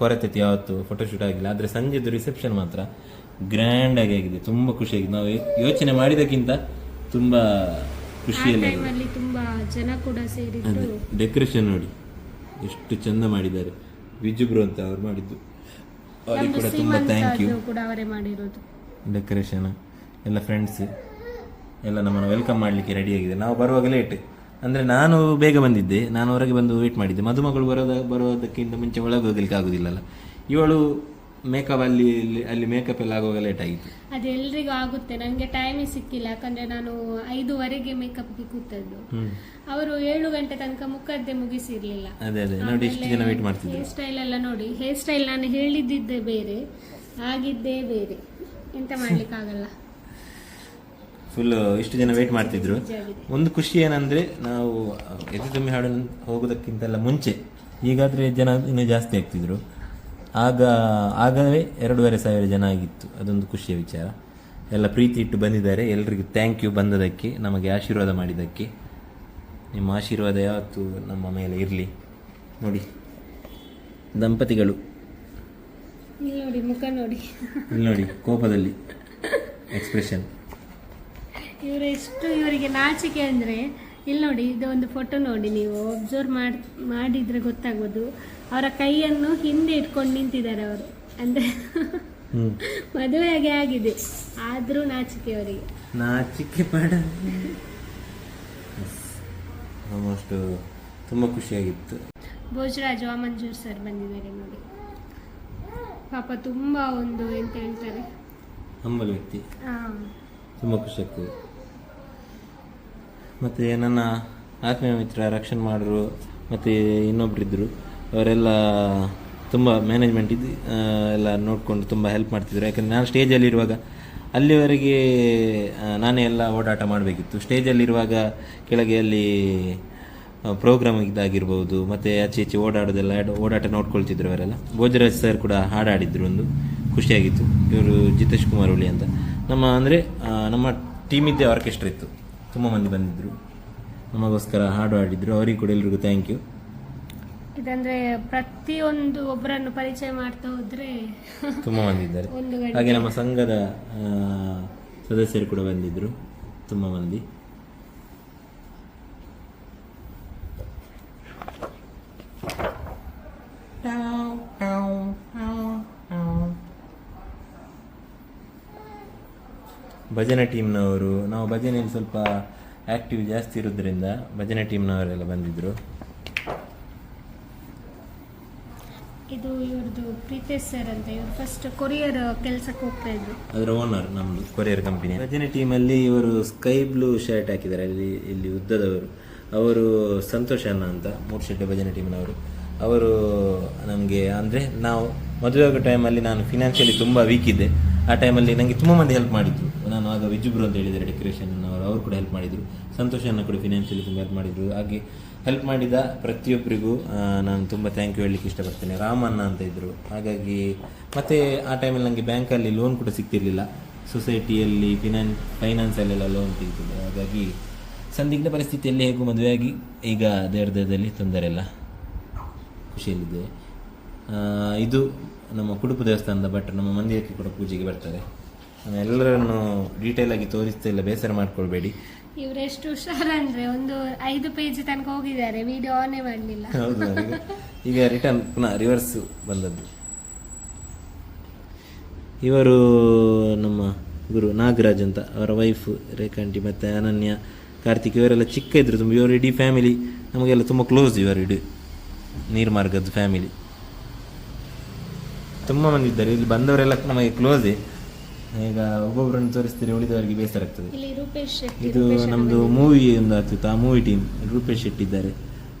ಕೊರತೆ ಯಾವತ್ತು ಫೋಟೋಶೂಟ್ ಆಗಿಲ್ಲ. ಆದರೆ ಸಂಜೆದು ರಿಸೆಪ್ಷನ್ ಮಾತ್ರ ಗ್ರ್ಯಾಂಡ್ ಆಗಿ ಆಗಿದೆ. ತುಂಬ ಖುಷಿಯಾಗಿದೆ ನಾವು ಯೋಚನೆ ಮಾಡಿದಕ್ಕಿಂತ ತುಂಬ ಖುಷಿಯಲ್ಲಿ ತುಂಬಾ ಜನ ಕೂಡ ಸೇರಿದ್ರು. ಡೆಕೋರೇಷನ್ ನೋಡಿ. ಎಷ್ಟು ಚಂದ ಮಾಡಿದ್ದಾರೆ. ವಿಜುಬ್ರು ಅಂತ ಅವ್ರು ಮಾಡಿದ್ದು. ಅವರಿಗೆ ಕೂಡ ತುಂಬ ಥ್ಯಾಂಕ್ ಯು ಸೀಮಂತದ್ದು ಕೂಡ ಅವರೇ ಮಾಡಿರೋದು. ಡೆಕೋರೇಷನ್ ಎಲ್ಲ ಫ್ರೆಂಡ್ಸ್ ಎಲ್ಲ ನಮ್ಮನ್ನು ವೆಲ್ಕಮ್ ಮಾಡಲಿಕ್ಕೆ ಆಗಿದೆ. ನಾವು ಬರುವಾಗ ಲೇಟ್ ಅಂದರೆ ನಾನು ಬೇಗ ಬಂದಿದ್ದೆ ನಾನು ಹೊರಗೆ ಬಂದು ವೇಟ್ ಮಾಡಿದ್ದೆ. ಮದುಮಗಳು ಬರೋದ ಬರೋದಕ್ಕಿಂತ ಮುಂಚೆ ಒಳಗೆ ಹೋಗ್ಲಿಕ್ಕೆ ಆಗುದಿಲ್ಲಲ್ಲ. ಇವಳು ಮೇಕಪ್ ಅಲ್ಲಿ ಅಲ್ಲಿ ಮೇಕಪ್ ಎಲ್ಲ ಆಗುವಾಗ ಲೇಟ್ ಆಗಿತ್ತು. ಅದು ಎಲ್ರಿಗೂ ಆಗುತ್ತೆ. ನನಗೆ ಟೈಮೇ ಸಿಕ್ಕಿಲ್ಲ. ಯಾಕಂದ್ರೆ ನಾನು ಐದುವರೆಗೆ ಮೇಕಪ್ಗೆ ಕೂತದ್ದು. ಅವರು ಏಳು ಗಂಟೆ ತನಕ ಮುಖದ್ದೆ ಮುಗಿಸಿರ್ಲಿಲ್ಲ. ಅದೇ ಅದೇ. ನೋಡಿ ಎಷ್ಟು ಜನ ವೇಟ್ ಮಾಡ್ತಿದ್ರು. ಹೇರ್ ಸ್ಟೈಲ್ ಎಲ್ಲ ನೋಡಿ. ಹೇರ್ ಸ್ಟೈಲ್ ನಾನು ಹೇಳಿದ್ದಿದ್ದೇ ಬೇರೆ ಆಗಿದ್ದೇ ಬೇರೆ. ಎಂತ ಮಾಡ್ಲಿಕ್ಕಾಗಲ್ಲ. ಫುಲ್ ಇಷ್ಟು ಜನ ವೇಟ್ ಮಾಡ್ತಿದ್ರು. ಒಂದು ಖುಷಿ ಏನಂದ್ರೆ ನಾವು ಎದೆ ತುಂಬಿ ಹಾಡು ಹೋಗೋದಕ್ಕಿಂತೆಲ್ಲ ಮುಂಚೆ ಈಗಾದ್ರೆ ಜನ ಇನ್ನೂ ಜಾಸ್ತಿ ಆಗ್ತಿದ್ರು. ಆಗ ಆಗವೇ ಎರಡೂವರೆ ಸಾವಿರ ಜನ ಆಗಿತ್ತು. ಅದೊಂದು ಖುಷಿಯ ವಿಚಾರ. ಎಲ್ಲ ಪ್ರೀತಿ ಇಟ್ಟು ಬಂದಿದ್ದಾರೆ. ಎಲ್ರಿಗೂ ಥ್ಯಾಂಕ್ ಯು ಬಂದದಕ್ಕೆ ನಮಗೆ ಆಶೀರ್ವಾದ ಮಾಡಿದ್ದಕ್ಕೆ. ನಿಮ್ಮ ಆಶೀರ್ವಾದ ಯಾವತ್ತು ನಮ್ಮ ಮೇಲೆ ಇರಲಿ. ನೋಡಿ ದಂಪತಿಗಳು. ಇಲ್ಲಿ ನೋಡಿ ಮುಖ ನೋಡಿ. ಇಲ್ಲಿ ನೋಡಿ ಕೋಪದಲ್ಲಿ. ಎಕ್ಸ್ಪ್ರೆಷನ್ ಇವರು ಎಷ್ಟು ಇವರಿಗೆ ನಾಚಿಕೆ ಅಂದರೆ ಇಲ್ಲಿ ನೋಡಿ ಇದು ಒಂದು ಫೋಟೋ ನೋಡಿ ನೀವು ಒಬ್ಸರ್ವ್ ಮಾಡಿ ಮಾಡಿದರೆ ಗೊತ್ತಾಗೋದು. ಅವರ ಕೈಯನ್ನು ಹಿಂದೆ ಇಟ್ಕೊಂಡು ನಿಂತಿದ್ದಾರೆ ಅವರು. ಅಂದರೆ *laughs* ಮದುವೆಯಾಗೆ ಆಗಿದೆ. ಆದರೂ ನಾಚಿಕೆ ಅವರಿಗೆ. ನಾಚಿಕೆ ಪಡ ಆಲ್ಮೋಸ್ಟ್ ತುಂಬ ಖುಷಿಯಾಗಿತ್ತು. ಭೋಜರಾಜ್ ವಾಮಂಜೂರ್ ಸರ್ ಬಂದಿದ್ದಾರೆ ನೋಡಿ. ಪಾಪ ತುಂಬ ಒಂದು ಎಂತ ಹೇಳ್ತಾರೆ? ಹಂಬಲ್ ವ್ಯಕ್ತಿ. ತುಂಬ ಖುಷಿ ಆಗ್ತದೆ. ಮತ್ತು ನನ್ನ ಆತ್ಮೀಯ ಮಿತ್ರ ರಕ್ಷಣ್ ಮಾಡರು ಮತ್ತು ಇನ್ನೊಬ್ಬರಿದ್ದರು ಅವರೆಲ್ಲ ತುಂಬ ಮ್ಯಾನೇಜ್ಮೆಂಟ್ ಇದ್ದು ಎಲ್ಲ ನೋಡಿಕೊಂಡು ತುಂಬ ಹೆಲ್ಪ್ ಮಾಡ್ತಿದ್ರು. ಯಾಕಂದರೆ ನಾನು ಸ್ಟೇಜಲ್ಲಿರುವಾಗ ಅಲ್ಲಿವರೆಗೆ ನಾನೇ ಎಲ್ಲ ಓಡಾಟ ಮಾಡಬೇಕಿತ್ತು. ಸ್ಟೇಜಲ್ಲಿರುವಾಗ ಕೆಳಗೆ ಅಲ್ಲಿ ಪ್ರೋಗ್ರಾಮ್ ಇದಾಗಿರ್ಬೋದು, ಮತ್ತು ಆಚೆ ಈಚೆ ಓಡಾಡೋದೆಲ್ಲ ಓಡಾಟ ನೋಡ್ಕೊಳ್ತಿದ್ರು ಅವರೆಲ್ಲ. ಭೋಜರಾಜ್ ಸರ್ ಕೂಡ ಹಾಡಾಡಿದ್ರು ಒಂದು. ಖುಷಿಯಾಗಿತ್ತು. ಇವರು ಜಿತೇಶ್ ಕುಮಾರ್ ಹುಳಿ ಅಂತ. ನಮ್ಮ ಅಂದರೆ ನಮ್ಮ ಟೀಮಿದ್ದೇ ಆರ್ಕೆಸ್ಟ್ರಾ ಇತ್ತು. ತುಂಬ ಮಂದಿ ಬಂದಿದ್ರು. ನಮಗೋಸ್ಕರ ಹಾಡು ಹಾಡಿದ್ರು. ಅವರಿಗೆ ಕೂಡ ಎಲ್ರಿಗೂ ಥ್ಯಾಂಕ್ ಯು ಇದಂದ್ರೆ ಪ್ರತಿಯೊಂದು ಒಬ್ಬರನ್ನು ಪರಿಚಯ ಮಾಡ್ತಾ ಹೋದ್ರೆ *laughs* ತುಂಬ ಮಂದಿ ಇದ್ದಾರೆ. ಒಂದು ಗಂಟೆ. ಹಾಗೆ ನಮ್ಮ ಸಂಘದ ಆ, ಸದಸ್ಯರು ಕೂಡ ಬಂದಿದ್ರು. ತುಂಬ ಮಂದಿ. ಭಜನೆ ಟೀಮ್ನವರು ನಾವು ಭಜನೆಯಲ್ಲಿ ಸ್ವಲ್ಪ ಆ್ಯಕ್ಟಿವ್ ಜಾಸ್ತಿ ಇರೋದ್ರಿಂದ ಭಜನೆ ಟೀಮ್ನವರೆಲ್ಲ ಬಂದಿದ್ದರು ಇದು ಇವ್ರದ್ದು ಪ್ರೀತೇಶ್ ಸರ್ ಅಂತ ಇವರು ಫಸ್ಟ್ ಕೊರಿಯರ್ ಕೆಲಸಕ್ಕೆ ಹೋಗ್ತಾ ಇದ್ರು. ಅದರ ಓನರ್ ನಮ್ಮದು ಕೊರಿಯರ್ ಕಂಪನಿ ಭಜನೆ ಅಲ್ಲಿ ಇವರು ಸ್ಕೈ ಬ್ಲೂ ಶರ್ಟ್ ಹಾಕಿದ್ದಾರೆ ಅಲ್ಲಿ ಇಲ್ಲಿ ಉದ್ದದವರು. ಅವರು ಸಂತೋಷ್ ಅಣ್ಣ ಅಂತ ಮೂರ್ಶೆಟ್ಟೆ ಭಜನೆ ಟೀಮ್ನವರು. ಅವರು ನಮಗೆ ಅಂದರೆ ನಾವು ಮದುವೆ ಆಗೋ ಟೈಮಲ್ಲಿ ನಾನು ಫಿನಾನ್ಷಿಯಲಿ ತುಂಬ ವೀಕ್ ಇದ್ದೆ. ಆ ಟೈಮಲ್ಲಿ ನನಗೆ ತುಂಬ ಮಂದಿ ಹೆಲ್ಪ್ ಮಾಡಿದ್ರು. ನಾನು ಆಗ ವಿಜುಬ್ರು ಅಂತ ಹೇಳಿದ್ದಾರೆ ಡೆಕೋರೇಷನ್ ಅವರು ಅವರು ಕೂಡ ಹೆಲ್ಪ್ ಮಾಡಿದರು. ಸಂತೋಷ ಅಣ್ಣ ಕೂಡ ಫಿನಾನ್ಷಿಯಲಿ ತುಂಬ ಹೆಲ್ಪ್ ಮಾಡಿದರು. ಹಾಗೆ ಹೆಲ್ಪ್ ಮಾಡಿದ ಪ್ರತಿಯೊಬ್ಬರಿಗೂ ನಾನು ತುಂಬ ಥ್ಯಾಂಕ್ ಯು ಹೇಳಲಿಕ್ಕೆ ಇಷ್ಟಪಡ್ತೇನೆ. ರಾಮಣ್ಣ ಅಂತ ಇದ್ದರು ಹಾಗಾಗಿ ಮತ್ತೆ ಆ ಟೈಮಲ್ಲಿ ನನಗೆ ಬ್ಯಾಂಕಲ್ಲಿ ಲೋನ್ ಕೂಡ ಸಿಗ್ತಿರಲಿಲ್ಲ. ಸೊಸೈಟಿಯಲ್ಲಿ ಫಿನಾನ್ ಫೈನಾನ್ಸಲ್ಲೆಲ್ಲ ಲೋನ್ ಸಿಗ್ತದೆ ಹಾಗಾಗಿ ಸಂದಿಗ್ಧ ಪರಿಸ್ಥಿತಿಯಲ್ಲಿ ಹೇಗೂ ಮದುವೆಯಾಗಿ, ಈಗ ದೇವ್ರದಲ್ಲಿ ತೊಂದರೆ ಇಲ್ಲ ಖುಷಿಯಲ್ಲಿದ್ದೇವೆ ಇದು ನಮ್ಮ ಕುಡುಪು ದೇವಸ್ಥಾನದ ಭಟ್ರು ನಮ್ಮ ಮಂದಿರಕ್ಕೆ ಕೂಡ ಪೂಜೆಗೆ ಬರ್ತಾರೆ. ನಾನು ಎಲ್ಲರನ್ನು ಡೀಟೇಲ್ ಆಗಿ ತೋರಿಸ್ತಾ ಇಲ್ಲ ಬೇಸರ ಮಾಡ್ಕೊಳ್ಬೇಡಿ. ಇವರೆಷ್ಟು ಹುಷಾರ ಅಂದ್ರೆ ಒಂದು ಐದು ಪೇಜ್ ತನಕ ಹೋಗಿದ್ದಾರೆ ವಿಡಿಯೋ ಆನೇ ಮಾಡಲಿಲ್ಲ. ಹೌದು ಈಗ- ಈಗ ರಿಟರ್ನ್ ಪುನಃ ರಿವರ್ಸ್ ಬಂದದ್ದು. ಇವರು ನಮ್ಮ ಗುರು ನಾಗರಾಜ್ ಅಂತ ಅವರ ವೈಫ್ ರೇಖಾಂಟಿ ಮತ್ತೆ ಅನನ್ಯ ಕಾರ್ತಿಕ್ ಇವರೆಲ್ಲ ಚಿಕ್ಕ ಇದ್ರು ತುಂಬ ಇವರು ಇಡೀ ಫ್ಯಾಮಿಲಿ ನಮಗೆಲ್ಲ ತುಂಬ ಕ್ಲೋಸ್ ಇವರು ಇಡೀ ನೀರ್ಮಾರ್ಗದ ಫ್ಯಾಮಿಲಿ ತುಂಬ ಮಂದಿ ಇದ್ದಾರೆ ಇಲ್ಲಿ ಬಂದವರೆಲ್ಲ ನಮಗೆ ಕ್ಲೋಸೇ ಈಗ ಒಬ್ಬೊಬ್ಬರನ್ನು ತೋರಿಸ್ತೀರಿ ಉಳಿದವರಿಗೆ ಬೇಸರ ಆಗ್ತದೆ. ಇಲ್ಲಿ ರೂಪೇಶ್ ಶೆಟ್ಟಿ ಇದು ನಮ್ಮದು ಮೂವಿ ಒಂದು ಆಗ್ತಿತ್ತು ಆ ಮೂವಿ ಟೀಮ್ ರೂಪೇಶ್ ಶೆಟ್ಟಿ ಇದ್ದಾರೆ.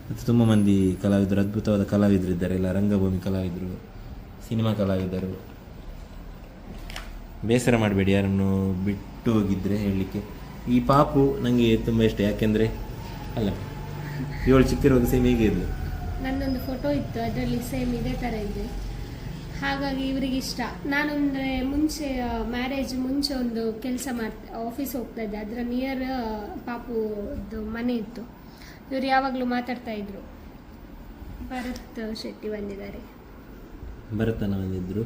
ಮತ್ತು ತುಂಬ ಮಂದಿ ಕಲಾವಿದರು ಅದ್ಭುತವಾದ ಕಲಾವಿದರು ಇದ್ದಾರೆ. ಎಲ್ಲ ರಂಗಭೂಮಿ ಕಲಾವಿದರು ಸಿನಿಮಾ ಕಲಾವಿದರು. ಬೇಸರ ಮಾಡಬೇಡಿ ಯಾರನ್ನು ಬಿಟ್ಟು ಹೋಗಿದ್ರೆ ಹೇಳಲಿಕ್ಕೆ. ಈ ಪಾಪು ನನಗೆ ತುಂಬ ಇಷ್ಟ ಯಾಕೆಂದರೆ ಅಲ್ಲ ಇವಳು ಚಿಕ್ಕಿರುವಾಗ ಸೇಮ್ ಹೀಗೆ ಇದ್ಲು. ನನ್ನೊಂದು ಫೋಟೋ ಇತ್ತು ಅದರಲ್ಲಿ ಸೇಮ್ ಇದೇ ತರ ಇದೆ. ಹಾಗಾಗಿ ಇವರಿಗೆ ಇಷ್ಟ ನಾನು ಅಂದರೆ ಮುಂಚೆ ಮ್ಯಾರೇಜ್ ಮುಂಚೆ ಒಂದು ಕೆಲಸ ಮಾಡ್ತಾ ಆಫೀಸ್ ಹೋಗ್ತಾ ಇದ್ದೆ. ಅದರ ನಿಯರ್ ಪಾಪುದು ಮನೆ ಇತ್ತು. ಇವರು ಯಾವಾಗಲೂ ಮಾತಾಡ್ತಾ ಇದ್ರು. ಭರತ್ ಶೆಟ್ಟಿ ಬಂದಿದ್ದಾರೆ. ಭರತನ ಬಂದಿದ್ದರು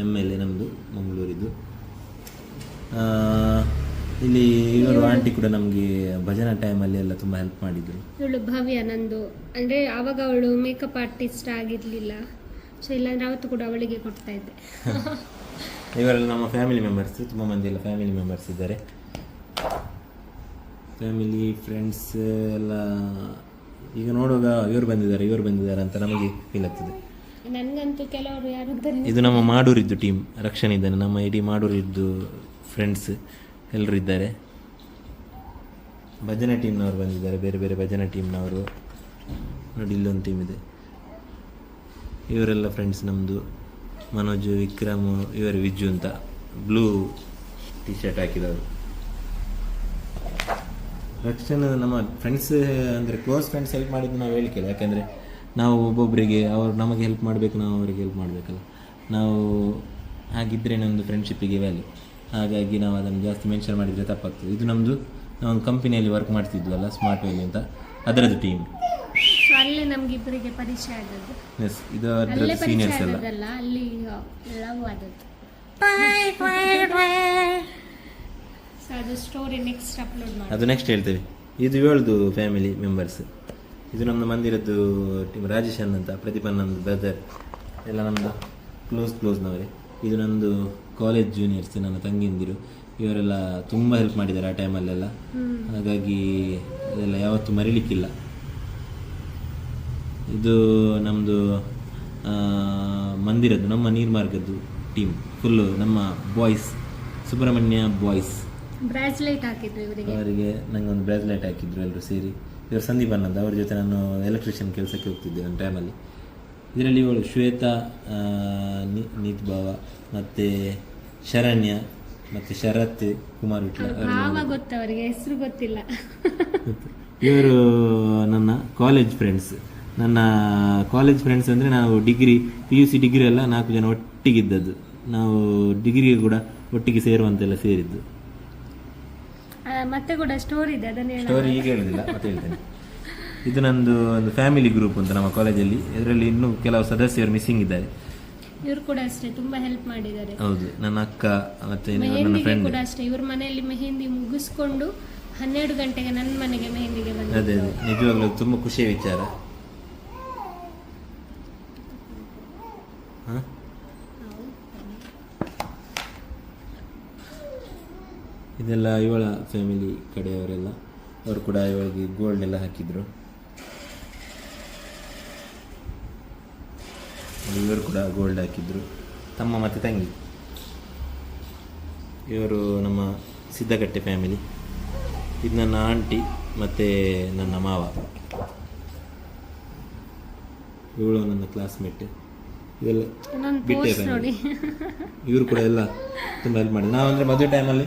ಎಂ ಎಲ್ ಎ ನಮ್ಮದು ಮಂಗಳೂರಿದ್ದು. ಇಲ್ಲಿ ಇವರು ಆಂಟಿ ಕೂಡ ನಮಗೆ ಭಜನಾ ಟೈಮಲ್ಲಿ ಎಲ್ಲ ತುಂಬ ಹೆಲ್ಪ್ ಮಾಡಿದರು. ಇವಳು ಭವ್ಯ ನಂದು. ಅಂದರೆ ಆವಾಗ ಅವಳು ಮೇಕಪ್ ಆರ್ಟಿಸ್ಟ್ ಆಗಿರಲಿಲ್ಲ. ಸೊ ಇಲ್ಲಾಂದ್ರೆ ಅವತ್ತು ಕೂಡ ಅವಳಿಗೆ ಕೊಡ್ತಾ ಇದ್ದೆ. *laughs* ಇವರೆಲ್ಲ ನಮ್ಮ ಫ್ಯಾಮಿಲಿ ಮೆಂಬರ್ಸ್ ತುಂಬಾ ಮಂದಿ ಎಲ್ಲ ಫ್ಯಾಮಿಲಿ ಮೆಂಬರ್ಸ್ ಇದ್ದಾರೆ. ಫ್ಯಾಮಿಲಿ ಫ್ರೆಂಡ್ಸ್ ಎಲ್ಲ ಈಗ ನೋಡುವಾಗ ಇವರು ಬಂದಿದ್ದಾರೆ ಇವರು ಬಂದಿದ್ದಾರೆ ಅಂತ ನಮಗೆ ಫೀಲ್ ಆಗ್ತದೆ ನನಗಂತೂ ಕೆಲವರು ಯಾರು. ಇದು ನಮ್ಮ ಮಾಡೂರಿದ್ದು ಟೀಮ್ ರಕ್ಷಣೆ ಇದ್ದಾನೆ. ನಮ್ಮ ಇಡೀ ಮಾಡೂರಿದ್ದು ಫ್ರೆಂಡ್ಸ್ ಎಲ್ಲರೂ ಇದ್ದಾರೆ. ಭಜನೆ ಟೀಮ್ನವರು ಬಂದಿದ್ದಾರೆ ಬೇರೆ ಬೇರೆ ಭಜನೆ ಟೀಮ್ನವರು ನೋಡಿ ಇಲ್ಲೊಂದು ಟೀಮ್ ಇದೆ. ಇವರೆಲ್ಲ ಫ್ರೆಂಡ್ಸ್ ನಮ್ಮದು ಮನೋಜ್, ವಿಕ್ರಮ್, ಇವರು ವಿಜ್ಜು ಅಂತ. ಬ್ಲೂ ಟಿ ಶರ್ಟ್ ಹಾಕಿದವರು. ರಕ್ಷಣೆ ನಮ್ಮ ಫ್ರೆಂಡ್ಸ್ ಅಂದರೆ ಕ್ಲೋಸ್ ಫ್ರೆಂಡ್ಸ್ ಹೆಲ್ಪ್ ಮಾಡಿದ್ದು ನಾವು ಹೇಳಿಕೆಲ್ಲ. ಯಾಕೆಂದರೆ ನಾವು ಒಬ್ಬೊಬ್ಬರಿಗೆ ಅವರು ನಮಗೆ ಹೆಲ್ಪ್ ಮಾಡಬೇಕು, ನಾವು ಅವರಿಗೆ ಹೆಲ್ಪ್ ಮಾಡಬೇಕಲ್ಲ. ನಾವು ಹಾಗಿದ್ದರೆ ನಮ್ಮದು ಫ್ರೆಂಡ್ಶಿಪ್ಪಿಗೆ ವ್ಯಾಲ್ಯೂ ಹಾಗಾಗಿ ನಾವು ಅದನ್ನು ಜಾಸ್ತಿ ಮೆನ್ಷನ್ ಮಾಡಿದರೆ ತಪ್ಪಾಗ್ತದೆ. ಇದು ನಮ್ಮದು ನಾವು ಕಂಪ್ನಿಯಲ್ಲಿ ವರ್ಕ್ ಮಾಡ್ತಿದ್ವಲ್ಲ ಸ್ಮಾರ್ಟ್ ವೇಲಿ ಅಂತ. ಅದರದ್ದು ಟೀಮ್ ನಮ್ಗಿಬ್ಬರಿಗೆ ಪರಿಚಯ ಆದದ್ದು. ಎಸ್ ಇದು ಅಲ್ಲೇ ಅದರದ್ದು ಪರಿಚಯ ಸೀನಿಯರ್ಸ್ ಎಲ್ಲ. ಆದದ್ದಲ್ಲ ಅಲ್ಲಿ ಲವ್ ಆದದ್ದು. ಸೊ ಅದು ಸ್ಟೋರಿ ನೆಕ್ಸ್ಟ್ ಅಪ್ಲೋಡ್ ಮಾಡಿ ಅದು ನೆಕ್ಸ್ಟ್ ಹೇಳ್ತೇವೆ. ಇದು ಏಳ್ದು ಫ್ಯಾಮಿಲಿ ಮೆಂಬರ್ಸ್ ಇದು ನಮ್ಮ ಮಂದಿರದ್ದು ಟೀಮ್ ರಾಜೇಶ್ ಅಣ್ಣ ಅಂತ ಪ್ರದೀಪ್ ಅಣ್ಣಂದು ಬ್ರದರ್ ಎಲ್ಲ ನಮ್ಮದು ಕ್ಲೋಸ್ ಕ್ಲೋಸ್ನವರೇ ಇದು ನಂದು ಕಾಲೇಜ್ ಜೂನಿಯರ್ಸ್ ನನ್ನ ತಂಗಿಂದಿರು. ಇವರೆಲ್ಲ ತುಂಬ ಹೆಲ್ಪ್ ಮಾಡಿದ್ದಾರೆ ಆ ಟೈಮಲ್ಲೆಲ್ಲ ಹಾಗಾಗಿ ಅದೆಲ್ಲ ಯಾವತ್ತೂ ಮರಿಲಿಕ್ಕಿಲ್ಲ. ಇದು ನಮ್ಮದು ಮಂದಿರದ್ದು ನಮ್ಮ ನೀರ್ಮಾರ್ಗದ್ದು ಟೀಮ್ ಫುಲ್ಲು ನಮ್ಮ ಬಾಯ್ಸ್ ಸುಬ್ರಹ್ಮಣ್ಯ ಬಾಯ್ಸ್ ಬ್ರಾಸ್ಲೈಟ್ ಹಾಕಿದ್ರು ಇವರಿಗೆ. ಅವರಿಗೆ ನಂಗೆ ಒಂದು ಬ್ರೇಸ್ಲೆಟ್ ಹಾಕಿದ್ರು ಎಲ್ಲರೂ ಸೇರಿ. ಇವರು ಸಂದೀಪ್ ಅನ್ನೋದು ಅವ್ರ ಜೊತೆ ನಾನು ಎಲೆಕ್ಟ್ರಿಷಿಯನ್ ಕೆಲಸಕ್ಕೆ ಹೋಗ್ತಿದ್ದೆ ಒಂದು ಟೈಮಲ್ಲಿ ಇದರಲ್ಲಿ ಇವಳು ಶ್ವೇತಾ ನೀತ್ ಭಾವ ಮತ್ತು ಶರಣ್ಯ ಮತ್ತು ಶರತ್ ಕುಮಾರ್ ವಿಟ್ಲ ಗೊತ್ತವರಿಗೆ ಹೆಸರು ಗೊತ್ತಿಲ್ಲ. ಇವರು ನನ್ನ ಕಾಲೇಜ್ ಫ್ರೆಂಡ್ಸ್ ನನ್ನ ಕಾಲೇಜ್ ಫ್ರೆಂಡ್ಸ್ ಅಂದರೆ ನಾವು degree P U C degree ಎಲ್ಲ ನಾಲ್ಕು ಜನ ಒಟ್ಟಿಗಿದ್ದದ್ದು. ನಾವು ಡಿಗ್ರಿ ಕೂಡ ಒಟ್ಟಿಗೆ ಸೇರುವಂತೆಲ್ಲ ಸೇರಿದ್ದು. ಆ, ಮತ್ತೆ ಕೂಡ ಸ್ಟೋರಿ ಇದೆ ಅದನ್ನ ಹೇಳ ಸ್ಟೋರಿ ಈಗ ಹೇಳುದಿಲ್ಲ ಮತ್ತೆ ಹೇಳ್ತೇನೆ. *laughs* ಇದು ನಂದು ಒಂದು ಫ್ಯಾಮಿಲಿ ಗ್ರೂಪ್ ಅಂತ ನಮ್ಮ ಕಾಲೇಜಲ್ಲಿ ಇದರಲ್ಲಿ ಇನ್ನೂ ಕೆಲವು ಸದಸ್ಯರು ಮಿಸ್ಸಿಂಗ್ ಇದ್ದಾರೆ. ಇವರು ಕೂಡ ಅಷ್ಟೇ ತುಂಬಾ ಹೆಲ್ಪ್ ಮಾಡಿದ್ದಾರೆ. ಹೌದು ನನ್ನ ಅಕ್ಕ ಮತ್ತೆ ನನ್ನ ಮೆಹಂದಿಗೆ ಫ್ರೆಂಡ್ ಕೂಡ ಅಷ್ಟೇ ಇವ್ರ ಮನೆಯಲ್ಲಿ ಮೆಹಂದಿ ಮುಗಿಸ್ಕೊಂಡು ಹನ್ನೆರಡು ಗಂಟೆಗೆ ನನ್ನ ಮನೆಗೆ ಮೆಹಂದಿಗೆ ಅದೇ ಬಂದಿದ್ದು. ಅದೇ. ನಿಜವಾಗ್ಲೂ ತುಂಬಾ ಖುಷಿಯ ವಿಚಾರ ಹ? ಇದೆಲ್ಲ ಇವಳ ಫ್ಯಾಮಿಲಿ ಕಡೆಯವರೆಲ್ಲ. ಅವರು ಕೂಡ ಇವಳಿಗೆ ಗೋಲ್ಡ್ ಎಲ್ಲ ಹಾಕಿದ್ರು. ಇವರು ಕೂಡ ಗೋಲ್ಡ್ ಹಾಕಿದ್ರು. ತಮ್ಮ ಮತ್ತು ತಂಗಿ. ಇವರು ನಮ್ಮ ಸಿದ್ದಗಟ್ಟೆ ಫ್ಯಾಮಿಲಿ ಇದು ನನ್ನ ಆಂಟಿ ಮತ್ತು ನನ್ನ ಮಾವ. ಇವಳು ನನ್ನ ಕ್ಲಾಸ್ಮೇಟ್ ಇದೆಲ್ಲ ಬಿಟ್ಟೆ ಇವರು ಕೂಡ ಎಲ್ಲ ತುಂಬ ಹೆಲ್ಪ್ ಮಾಡಿ ನಾವು ಅಂದರೆ ಮದುವೆ ಟೈಮಲ್ಲಿ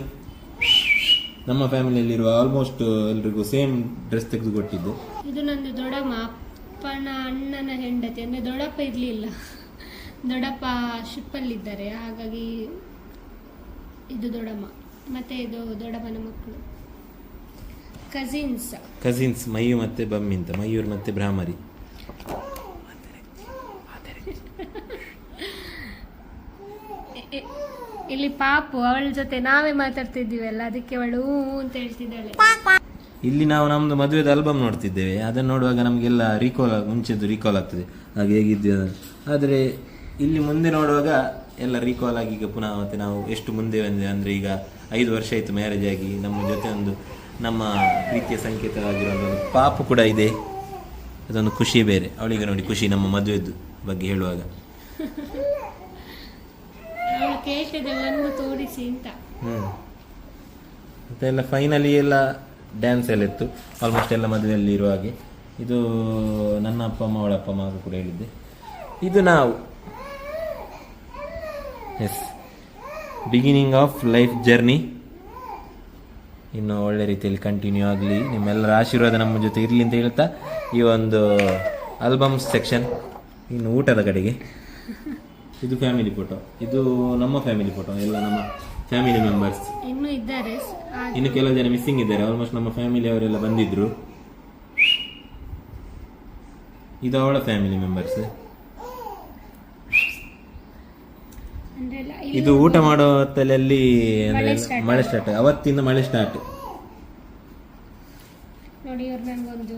ನಮ್ಮ ಫ್ಯಾಮಿಲಿಯಲ್ಲಿರುವ ಆಲ್ಮೋಸ್ಟ್ ಎಲ್ರಿಗೂ ಸೇಮ್ ಡ್ರೆಸ್ ತೆಗೆದು ಕೊಟ್ಟಿದ್ದು ಇದು ನಂದು ದೊಡ್ಡಮ್ಮ ಅಪ್ಪನ ಅಣ್ಣನ ಹೆಂಡತಿ. ಅಂದ್ರೆ ದೊಡ್ಡಪ್ಪ ಇರಲಿಲ್ಲ. ದೊಡ್ಡಪ್ಪ ಶಿಪ್ಪಲ್ಲಿದ್ದಾರೆ ಹಾಗಾಗಿ ಇದು ದೊಡ್ಡಮ್ಮ. ಮತ್ತೆ ಇದು ದೊಡ್ಡಮ್ಮನ ಮಕ್ಕಳು. ಕಸಿನ್ಸ್ ಕಸಿನ್ಸ್ ಮಯ್ಯು ಮತ್ತೆ ಬಮ್ಮಿಂತ ಮಯೂರ್ ಮತ್ತೆ ಭ್ರಾಮರಿ ಇಲ್ಲಿ ಪಾಪು, ಅವಳ ಜೊತೆ ನಾವೇ ಮಾತಾಡ್ತಿದ್ದೀವಲ್ಲ ಅದಕ್ಕೆ ಅವಳು ಅಂತ ಹೇಳ್ತಿದ್ದಾಳೆ. ಇಲ್ಲಿ ನಾವು ನಮ್ದು ಮದುವೆದ ಆಲ್ಬಮ್ ನೋಡ್ತಿದ್ದೇವೆ. ಅದನ್ನು ನೋಡುವಾಗ ನಮಗೆಲ್ಲ ರೀಕಾಲ್ ಮುಂಚೆದು ರೀಕಾಲ್ ಆಗ್ತದೆ. ಹಾಗೆ ಹೇಗಿದ್ದೆ ಆದರೆ ಇಲ್ಲಿ ಮುಂದೆ ನೋಡುವಾಗ ಎಲ್ಲ ರೀಕಾಲ್ ಆಗಿ ಈಗ ಪುನಃ ಮತ್ತೆ ನಾವು ಎಷ್ಟು ಮುಂದೆ ಬಂದೆ ಅಂದರೆ ಈಗ ಐದು ವರ್ಷ ಆಯಿತು ಮ್ಯಾರೇಜ್ ಆಗಿ. ನಮ್ಮ ಜೊತೆ ಒಂದು ನಮ್ಮ ಪ್ರೀತಿಯ ಸಂಕೇತವಾಗಿರೋ ಒಂದು ಪಾಪು ಕೂಡ ಇದೆ. ಅದೊಂದು ಖುಷಿ ಬೇರೆ. ಅವಳಿಗೆ ನೋಡಿ ಖುಷಿ ನಮ್ಮ ಮದುವೆದು ಬಗ್ಗೆ ಹೇಳುವಾಗ. ಅವಳು ಕೇಳ್ತಿದ್ದೆ ಒಂದು ತೋರಿಸಿ ಅಂತ. ಹ್ಞೂ ಮತ್ತೆ ಎಲ್ಲ ಫೈನಲಿ ಎಲ್ಲ ಡ್ಯಾನ್ಸ್ ಎಲ್ಲ ಇತ್ತು. ಆಲ್ಮೋಸ್ಟ್ ಎಲ್ಲ ಮದುವೆಯಲ್ಲಿ ಇರುವ ಹಾಗೆ. ಇದು ನನ್ನ ಅಪ್ಪ ಅಮ್ಮ, ಅವಳ ಅಪ್ಪ ಅಮ್ಮ ಕೂಡ ಹೇಳಿದ್ದೆ. ಇದು ನಾವು. As beginning of life journey ಇನ್ನು ಒಳ್ಳೆ ರೀತಿಯಲ್ಲಿ ಕಂಟಿನ್ಯೂ ಆಗಲಿ. ನಿಮ್ಮೆಲ್ಲರ ಆಶೀರ್ವಾದ ನಮ್ಮ ಜೊತೆ ಇರಲಿ ಅಂತ ಹೇಳ್ತಾ ಈ ಒಂದು ಆಲ್ಬಮ್ ಸೆಕ್ಷನ್ ಇನ್ನು ಊಟದ ಕಡೆಗೆ. ಇದು ಫ್ಯಾಮಿಲಿ ಫೋಟೋ ಇದು ನಮ್ಮ ಫ್ಯಾಮಿಲಿ ಫೋಟೋ ಎಲ್ಲ ನಮ್ಮ ಫ್ಯಾಮಿಲಿ ಮೆಂಬರ್ಸ್ ಇನ್ನು ಇದ್ದಾರೆ. ಇನ್ನು ಕೆಲವು ಜನ ಮಿಸ್ಸಿಂಗ್ ಇದ್ದಾರೆ. ಆಲ್ಮೋಸ್ಟ್ ನಮ್ಮ ಫ್ಯಾಮಿಲಿ ಅವರೆಲ್ಲ ಬಂದಿದ್ರು. ಇದು ಅವಳ ಫ್ಯಾಮಿಲಿ ಮೆಂಬರ್ಸ್ ಇದು ಊಟ ಮಾಡೋ ಹೊತ್ತಲ್ಲಿ ಅಂದ್ರೆ ಮಳೆ ಸ್ಟಾರ್ಟ್ ಅವತ್ತಿಂದ ಮಳೆ ಸ್ಟಾರ್ಟ್ ನೋಡಿ ಇವ್ರು ನನಗೊಂದು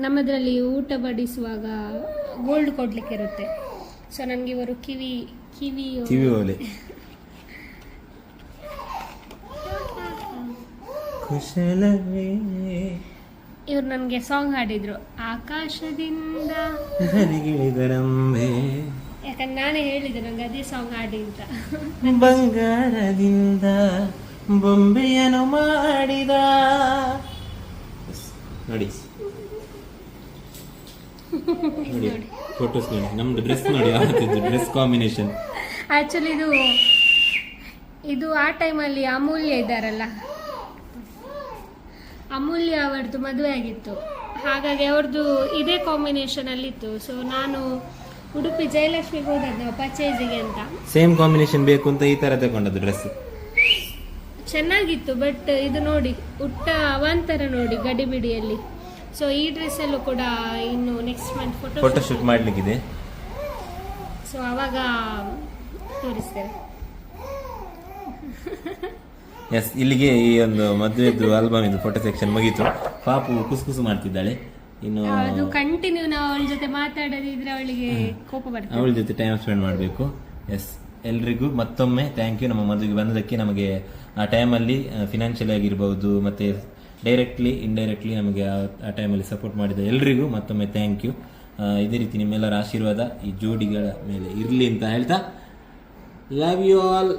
ನಮ್ಮದ್ರಲ್ಲಿ ಊಟ ಬಡಿಸುವಾಗ ಗೋಲ್ಡ್ ಕೊಡ್ಲಿಕ್ಕೆ ಇರುತ್ತೆ ಸೊ ನನಗೆ ಇವರು ಕಿವಿ ಕಿವಿ ಕಿವಿ ಓಲೆ. ಕುಶಲವೇ. ಇವ್ರು ನನಗೆ ಸಾಂಗ್ ಹಾಡಿದ್ರು ಆಕಾಶದಿಂದ ಧರಿಗಿಳಿದರಂಬೆ ಯಾಕಂದ್ರೆ ನಾನೇ ಹೇಳಿದೆ ನಂಗೆ ಅದೇ ಸಾಂಗ್ ಹಾಡಿ ಅಂತ. ಬಂಗಾರದಿಂದ ಬೊಂಬೆಯನ್ನು ಮಾಡಿದ. ನೋಡಿ. ನೋಡಿ ಫೋಟೋಸ್ ನೋಡಿ. ನಮ್ದು ಡ್ರೆಸ್ ನೋಡಿ ಯಾವತ್ತಿದ್ದು ಡ್ರೆಸ್ ಕಾಂಬಿನೇಷನ್ ಆ್ಯಕ್ಚುಲಿ ಇದು ಇದು ಆ ಟೈಮಲ್ಲಿ ಅಮೂಲ್ಯ ಇದ್ದಾರಲ್ಲ. ಅಮೂಲ್ಯ ಅವರದ್ದು ಮದುವೆ ಆಗಿತ್ತು. ಹಾಗಾಗಿ ಅವ್ರದ್ದು ಇದೇ ಕಾಂಬಿನೇಷನ್ ಅಲ್ಲಿತ್ತು ಸೊ ನಾನು ಉಡುಪಿ ಜಯಲಕ್ಷ್ಮಿಗೆ ಹೋದದ್ದು ಪರ್ಚೇಸಿಗೆ ಅಂತ. ಸೇಮ್ ಕಾಂಬಿನೇಷನ್ ಬೇಕು ಅಂತ ಈ ತರ ತಗೊಂಡದ್ದು ಡ್ರೆಸ್ ಚೆನ್ನಾಗಿತ್ತು ಬಟ್ ಇದು ನೋಡಿ ಉಟ್ಟ ಅವಾಂತರ ನೋಡಿ ಗಡಿಬಿಡಿಯಲ್ಲಿ. ಸೊ ಈ ಡ್ರೆಸ್ಸಲ್ಲೂ ಕೂಡ ಇನ್ನು next month photo photo shoot ಮಾಡ್ಲಿಕ್ಕಿದೆ. So ಅವಾಗ ತೋರಿಸ್ತೇವೆ. ಎಸ್ ಇಲ್ಲಿಗೆ ಈ ಒಂದು ಮದುವೆದು ಆಲ್ಬಮ್ ಇದು ಫೋಟೋ ಸೆಕ್ಷನ್ ಮುಗೀತು. ಪಾಪು ಕುಸುಕುಸು ಮಾಡ್ತಿದ್ದಾಳೆ. ಇನ್ನು ಅದು ಕಂಟಿನ್ಯೂ ನಾವು ಅವಳ ಜೊತೆ ಮಾತಾಡದಿದ್ರೆ ಅವಳಿಗೆ ಕೋಪ ಬರ್ತದೆ. ಅವಳ ಜೊತೆ ಟೈಮ್ ಸ್ಪೆಂಡ್ ಮಾಡಬೇಕು. ಎಸ್ ಎಲ್ರಿಗೂ ಮತ್ತೊಮ್ಮೆ ಥ್ಯಾಂಕ್ ಯು ನಮ್ಮ ಮದುವೆಗೆ ಬಂದದಕ್ಕೆ ನಮಗೆ ಆ ಟೈಮಲ್ಲಿ ಫಿನಾನ್ಷಿಯಲ್ ಆಗಿರ್ಬೋದು ಮತ್ತು ಡೈರೆಕ್ಟ್ಲಿ ಇಂಡೈರೆಕ್ಟ್ಲಿ ನಮಗೆ ಆ- ಟೈಮಲ್ಲಿ ಸಪೋರ್ಟ್ ಮಾಡಿದ ಎಲ್ರಿಗೂ ಮತ್ತೊಮ್ಮೆ ಥ್ಯಾಂಕ್ ಯು ಇದೇ ರೀತಿ ನಿಮ್ಮೆಲ್ಲರ ಆಶೀರ್ವಾದ ಈ ಜೋಡಿಗಳ ಮೇಲೆ ಇರಲಿ ಅಂತ ಹೇಳ್ತಾ ಲವ್ ಯು ಆಲ್